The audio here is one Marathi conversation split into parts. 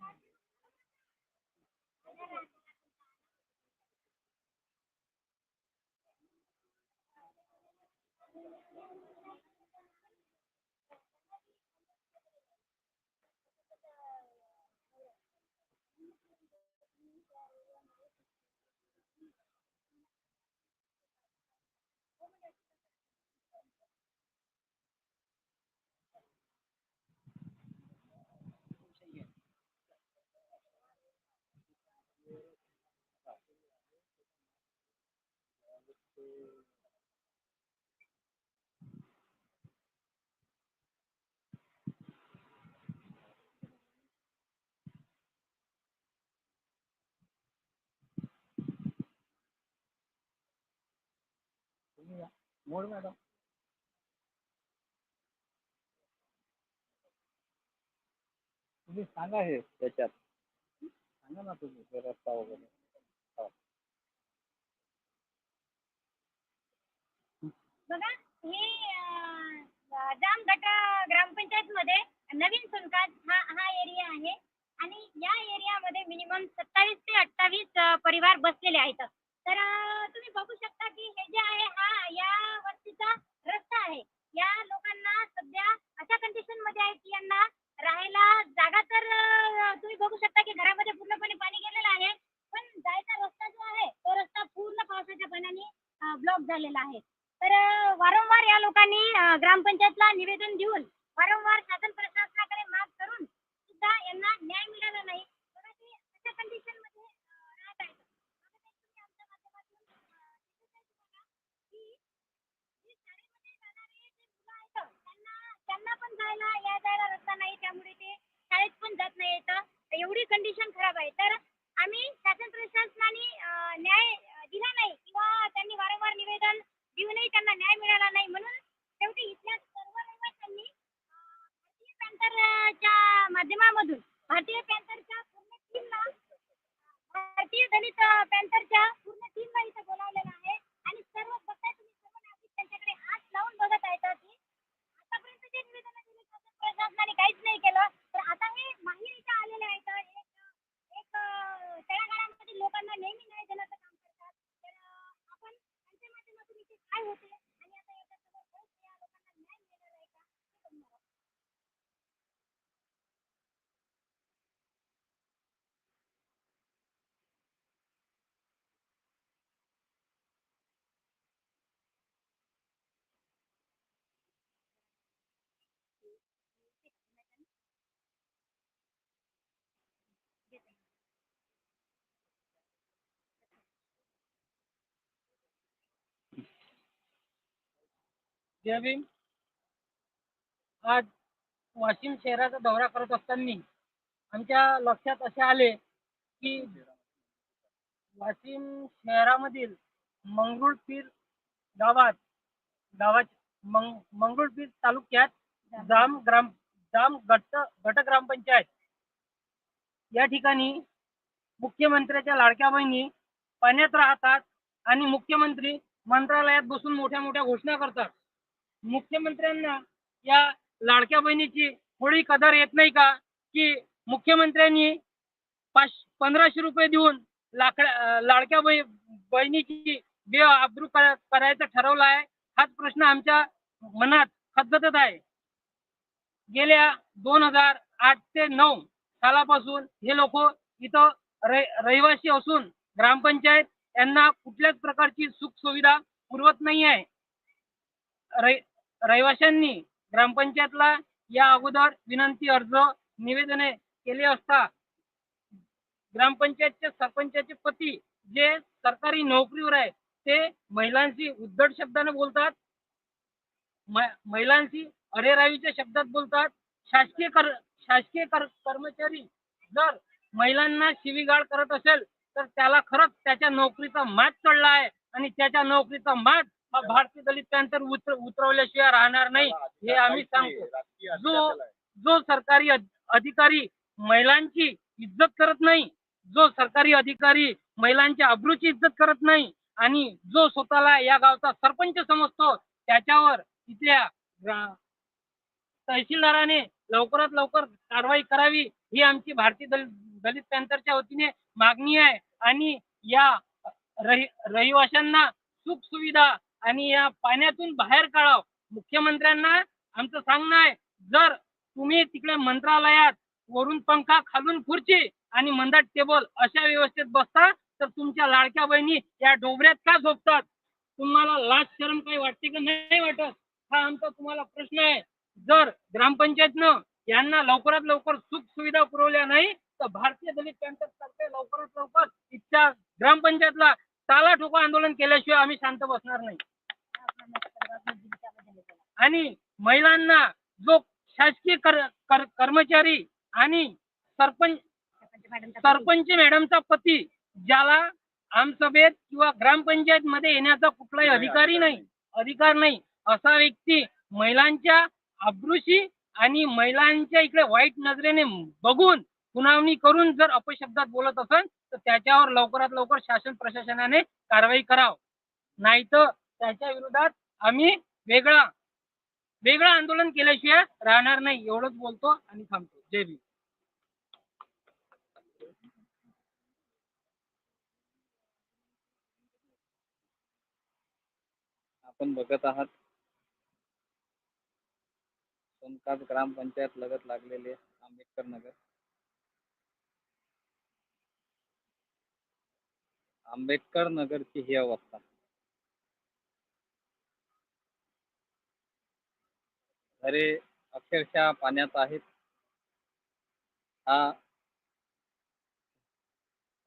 Thank you. मोड मॅडम. तुम्ही सांगा हे त्याच्यात. सांगा ना तुम्ही रस्ता वगैरे. बघा मी अं, ग्रामपंचायत मध्ये नवीन सुनकात हा हा एरिया आहे आणि या एरियामध्ये मिनिमम सत्तावीस ते अठ्ठावीस परिवार बसलेले आहेत. तर तुम्ही बघू शकता की हे जे आहे हा या वस्तीचा रस्ता आहे. या लोकांना सध्या अशा कंडिशनमध्ये आहे की यांना राहायला जागा तर तुम्ही बघू शकता की घरामध्ये पूर्णपणे पाणी गेलेलं आहे. पण जायचा रस्ता जो आहे तो रस्ता पूर्ण पावसाच्या पाण्याने ब्लॉक झालेला आहे. तर वारंवार या लोकांनी ग्रामपंचायतला निवेदन देऊन वारंवार शासन जय भीम आज वाशिम शहराचा दौरा करत असताना आमच्या लक्षात असे आले की वाशिम शहरामधील मंगरुळपीर गावात गावात मंग मंगरुळपीर तालुक्यात जाम ग्राम जाम गट गट ग्रामपंचायत. या ठिकाणी मुख्यमंत्र्याच्या लाडक्या बहिणी पाण्यात राहतात आणि मुख्यमंत्री मंत्रालयात बसून मोठ्या मोठ्या घोषणा करतात. मुख्यमंत्र्यांना या लाडक्या बहिणीची थोडी कदर येत नाही का? की मुख्यमंत्र्यांनी पाच पंधराशे रुपये देऊन लाकड्या लाडक्या बहि बहिणीची बे अब्रू करायचं ठरवलं आहे. हाच प्रश्न आमच्या मनात खदखदत आहे. गेल्या दोन हजार आठ ते नऊ सालापासून हे लोक इथं रहिवासी असून ग्रामपंचायत यांना कुठल्याच प्रकारची सुख सुविधा पुरवत नाही आहे. रहिवाशांनी ग्रामपंचायतला या अगोदर विनंती अर्ज निवेदने केले असता ग्रामपंचायतचे सरपंचाचे पती जे सरकारी नोकरीवर आहे ते महिलांशी उद्धट शब्दाने बोलतात महिलांशी अरेरावीच्या शब्दात बोलतात. शासकीय कर शासकीय कर कर्मचारी जर महिलांना शिवीगाळ करत असेल तर त्याला खरंच त्याच्या नोकरीचा मात चढला आहे. आणि त्याच्या नोकरीचा मात हा भारतीय दलित पॅंथर उतर उतरवल्याशिवाय राहणार नाही हे आम्ही सांगतो. जो जो सरकारी अध- अधिकारी महिलांची इज्जत करत नाही जो सरकारी अधिकारी महिलांच्या अब्रूची इज्जत करत नाही आणि जो स्वतःला या गावचा सरपंच समजतो त्याच्यावर तिथल्या ग्रा- तहसीलदाराने लवकरात लवकर कारवाई करावी ही आमची भारतीय दलित दलित पॅंथरच्या वतीने मागणी आहे. आणि या रहि रहिवाशांना सुख सुविधा आणि या पाण्यातून बाहेर काढावं. मुख्यमंत्र्यांना आमचं सांगणं आहे जर तुम्ही तिकडे मंत्रालयात वरून पंखा खालून खुर्ची आणि मंदाट टेबल अशा व्यवस्थेत बसता तर तुमच्या लाडक्या बहिणी या डोबऱ्यात का झोपतात? तुम्हाला लाज शरम काही वाटते का? नाही वाटत. हा आमचा तुम्हाला प्रश्न आहे. जर ग्रामपंचायतनं यांना लवकरात लवकर सुख सुविधा पुरवल्या नाही तर भारतीय दलित पॅंथर तर्फे लवकरात लवकर इथच्या ग्रामपंचायतला ताला ठोका आंदोलन केल्याशिवाय आम्ही शांत बसणार नाही. आणि महिलांना जो शासकीय कर, कर, कर्मचारी आणि सरपंच सरपंच मॅडमचा पती ज्याला आमसभेत किंवा ग्रामपंचायत मध्ये येण्याचा कुठलाही अधिकारही नाही अधिकार नाही असा व्यक्ती महिलांच्या अब्रूशी आणि महिलांच्या इकडे वाईट नजरेने बघून सुनावणी करून जर अपशब्दात बोलत असेल तर त्याच्यावर लवकरात लवकर शासन प्रशासनाने कारवाई करावं. नाहीतर त्याच्या विरोधात आम्ही वेगळा वेगळं आंदोलन केल्याशिवाय राहणार नाही एवढंच बोलतो आणि थांबतो. जय भीम. आपण बघत आहात. सोनकात ग्रामपंचायत लगत लागलेले आंबेडकर नगर. आंबेडकर नगरची ही अवस्था. घरे अक्षरशः पाण्यात आहेत. हा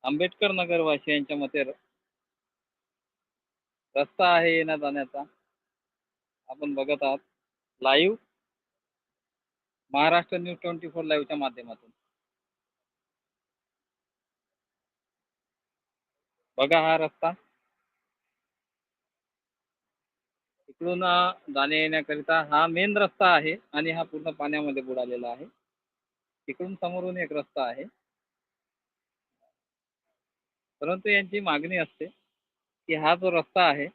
आंबेडकर नगरवासियांच्या मते रस्ता आहे येण्या जाण्याचा आपण बघत आहात live Maharashtra news twenty four लाईव्हच्या माध्यमातून. बघा हा रस्ता. तिकडून जाण्या येण्याकरिता हा मेन रस्ता आहे आणि हा पूर्ण पाण्यामध्ये बुडालेला आहे. तिकडून समोरून एक रस्ता आहे. परंतु यांची मागणी असते की हा जो रस्ता आहे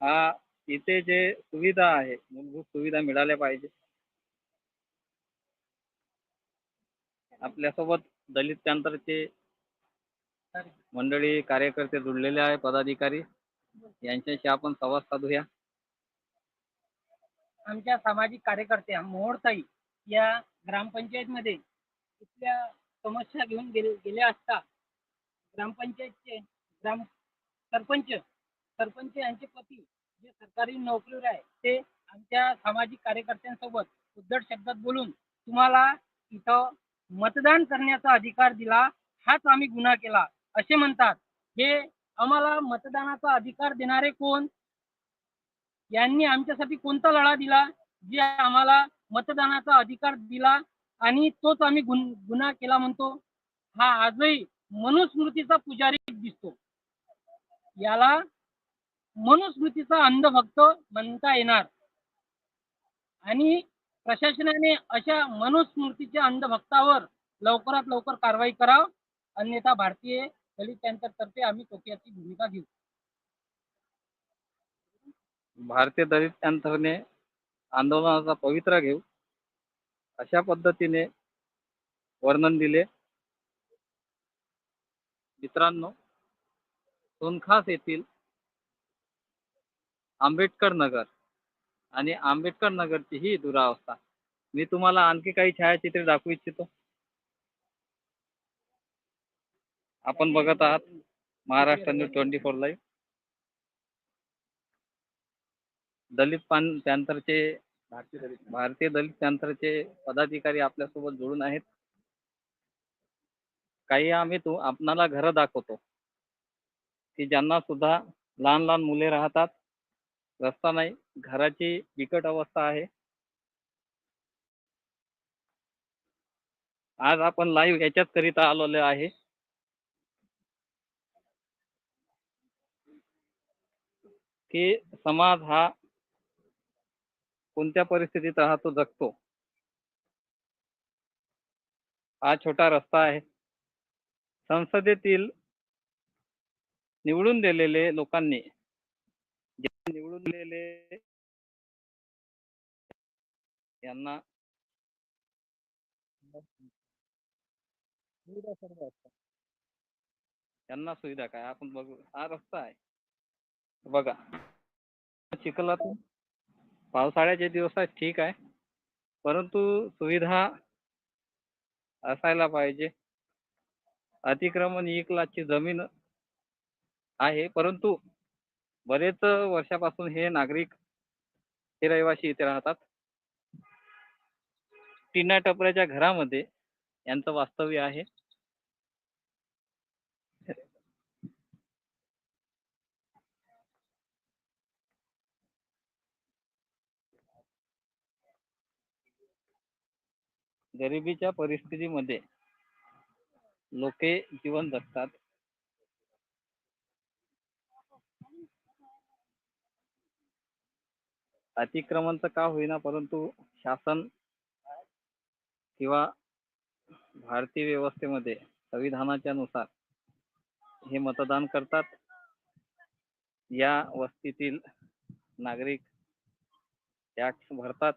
हा इथे जे सुविधा आहे मूलभूत सुविधा मिळाल्या पाहिजे. आपल्यासोबत दलित पॅंथरचे मंडळी कार्यकर्ते जुळलेले आहे पदाधिकारी. यांच्याशी आपण संवाद साधूया. आमच्या सामाजिक कार्यकर्त्या मोहरताई या ग्रामपंचायतमध्ये इथल्या समस्या घेऊन गेले गेले असता ग्रामपंचायतचे ग्राम सरपंच सरपंच यांचे पती जे सरकारी नोकरीवर आहे ते आमच्या सामाजिक कार्यकर्त्यांसोबत उद्धट शब्दात बोलून तुम्हाला इथं मतदान करण्याचा अधिकार दिला हाच आम्ही गुन्हा केला असे म्हणतात. हे आम्हाला मतदानाचा अधिकार देणारे कोण? यांनी आमच्यासाठी कोणता लढा दिला? जे आम्हाला मतदानाचा अधिकार दिला आणि तोच आम्ही गुन गुन्हा केला म्हणतो. हा आजही मनुस्मृतीचा पुजारी दिसतो. याला मनुस्मृतीचा अंधभक्त म्हणता येणार. आणि प्रशासनाने अशा मनुस्मृतीच्या अंधभक्तावर लवकरात लवकर कारवाई कराव. अन्यथा भारतीय दलित आम्ही टोकियाची भूमिका घेऊ. भारतीय दलित पॅंथरने आंदोलनाचा पवित्रा घेऊ. अशा पद्धतीने वर्णन दिले. मित्रांनो सोनखास येथील आंबेडकर नगर आणि आंबेडकर नगरची ही दुरावस्था. मी तुम्हाला आणखी काही छायाचित्रे दाखवू इच्छितो. आपण बघत आहात Maharashtra news twenty four live Dalit पान पॅंथरचे भारतीय दलित पॅंथरचे पदाधिकारी आपल्यासोबत जोडून आहेत. काही आम्ही तू आपणाला घरं दाखवतो की ज्यांना सुद्धा लहान लहान मुले राहतात रस्ता नाही घराची बिकट अवस्था आहे. आज आपण लाईव्ह याच्याच करिता आलेलो आहे. की समाज हा कोणत्या परिस्थितीत राहतो जगतो. हा छोटा रस्ता आहे. संसदेतील निवडून दिलेले लोकांनी निवडून दिलेले यांना सुविधा सर्व असतात. यांना सुविधा काय? आपण बघू. हा रस्ता आहे. बघा. चिखलातून पावसाळ्याचे दिवस आहेत ठीक आहे. परंतु सुविधा असायला पाहिजे. अतिक्रमण एक लाखची जमीन आहे परंतु बरेच वर्षापासून हे नागरिक हे रहिवासी इथे राहतात. टिना टपऱ्याच्या घरामध्ये यांचं वास्तव्य आहे. गरिबीच्या परिस्थितीमध्ये लोके जीवन जगतात. अतिक्रमण तर का होईना परंतु शासन किंवा भारतीय व्यवस्थेमध्ये संविधानाच्या नुसार हे मतदान करतात. या वस्तीतील नागरिक टॅक्स भरतात.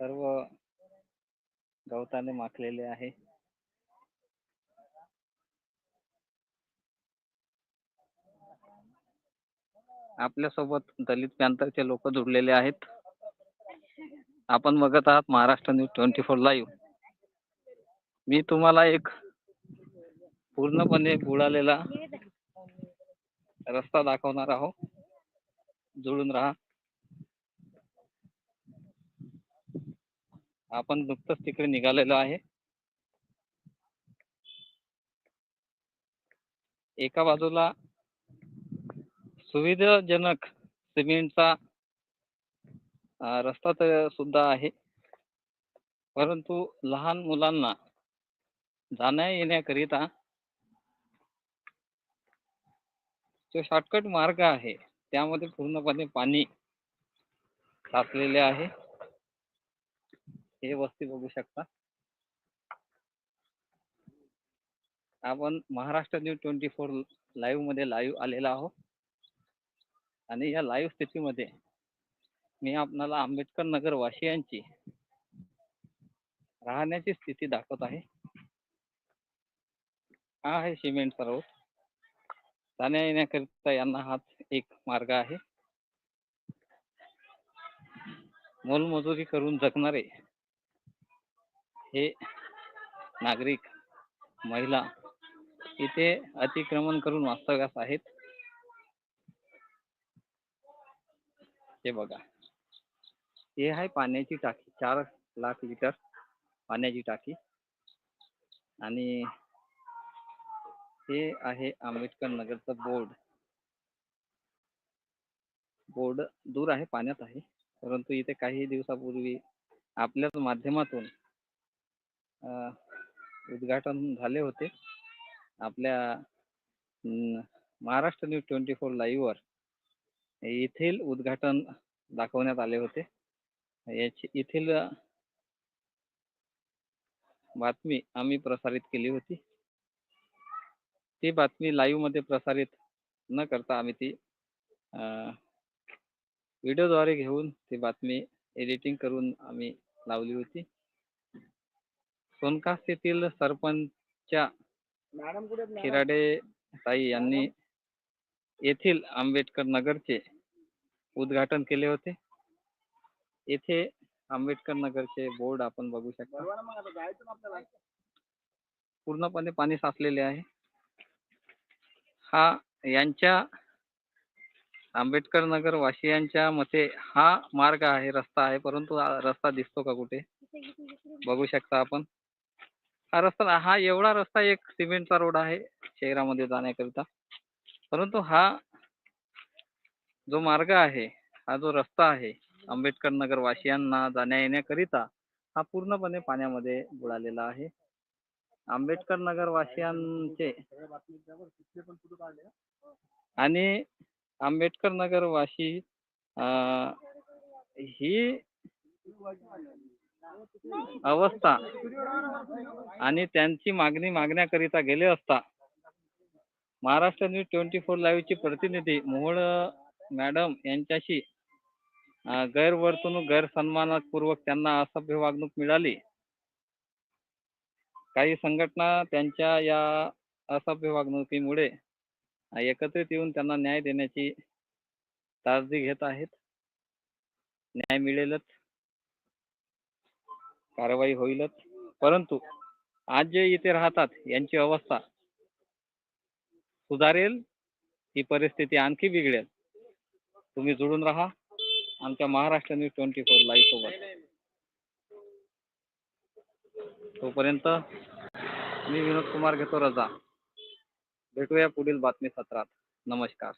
सर्व गवताने माखलेले आहे. आपल्यासोबत दलित प्रांताचे लोक जुडलेले आहेत. आपण बघत आहात Maharashtra news twenty four live. मी तुम्हाला एक पूर्णपणे बुडालेला रस्ता दाखवणार आहोत. जुळून राहा. आपण नुकतंच तिकडे निघालेलो आहे. एका बाजूला सुविधाजनक सिमेंटचा रस्ता तर सुद्धा आहे. परंतु लहान मुलांना जाण्या येण्याकरिता जो शॉर्टकट मार्ग आहे त्यामध्ये पूर्णपणे पाणी साचलेले आहे. हे वस्ती बघू शकता. आपण महाराष्ट्र न्यूज ट्वेंटी फोर लाईव्हमध्ये लाईव्ह आलेला आहोत. आणि या लाईव्ह स्थितीमध्ये मी आपणाला आंबेडकर नगर वासियांची राहण्याची स्थिती दाखवत आहे. हा आहे सिमेंट सर्व जाण्या येण्याकरिता यांना हाच एक मार्ग आहे. मोलमजुरी करून जगणारे हे नागरिक महिला इथे अतिक्रमण करून वास्तव्यास आहेत. हे बघा. हे आहे पाण्याची टाकी. चार लाख लिटर पाण्याची टाकी. आणि हे आहे आंबेडकर नगरचं बोर्ड. बोर्ड दूर आहे पाण्यात आहे. परंतु इथे काही दिवसापूर्वी आपल्याच माध्यमातून उद्घाटन झाले होते. आपल्या महाराष्ट्र न्यूज ट्वेंटी फोर लाईव्हवर येथील उद्घाटन दाखवण्यात आले होते. याची येथील बातमी आम्ही प्रसारित केली होती. ती बातमी लाईव्हमध्ये प्रसारित न करता आम्ही ती व्हिडिओद्वारे घेऊन ती बातमी एडिटिंग करून आम्ही लावली होती. सोनकास येथील सरपंच खिराडे ताई यांनी येथील आंबेडकर नगरचे उद्घाटन केले होते. येथे आंबेडकर नगरचे बोर्ड आपण बघू शकता. पूर्णपणे पाणी साचलेले आहे. हा यांच्या आंबेडकर नगर वासियांच्या मते हा मार्ग आहे रस्ता आहे परंतु रस्ता दिसतो का कुठे? बघू शकता आपण. हा रस्ता हा एवढा रस्ता एक सिमेंटचा रोड आहे शहरामध्ये जाण्याकरिता. परंतु हा जो मार्ग आहे हा जो रस्ता आहे आंबेडकर नगर वासियांना जाण्या येण्याकरिता हा पूर्णपणे पाण्यामध्ये बुडालेला आहे. आंबेडकर नगर वासियांचे आणि आंबेडकर नगर वासी ही अवस्था. आणि त्यांची मागणी मागण्याकरिता गेले असता महाराष्ट्र न्यूज ट्वेंटी फोर लाईव्हची प्रतिनिधी मोहोळ मॅडम यांच्याशी गैरवर्तणूक गैरसन्मानपूर्वक त्यांना असभ्य वागणूक मिळाली. काही संघटना त्यांच्या या असभ्य वागणुकीमुळे एकत्रित येऊन त्यांना न्याय देण्याची काळजी घेत आहेत. न्याय मिळेलच. कारवाई होईलच. परंतु आज जे इथे राहतात यांची अवस्था सुधारेल ही परिस्थिती आणखी बिघडेल. तुम्ही जुळून राहा. आमच्या Maharashtra news twenty four live सोबत. तोपर्यंत मी विनोद कुमार घेतो रजा. भेटूया पुढील बातमी सत्रात. नमस्कार.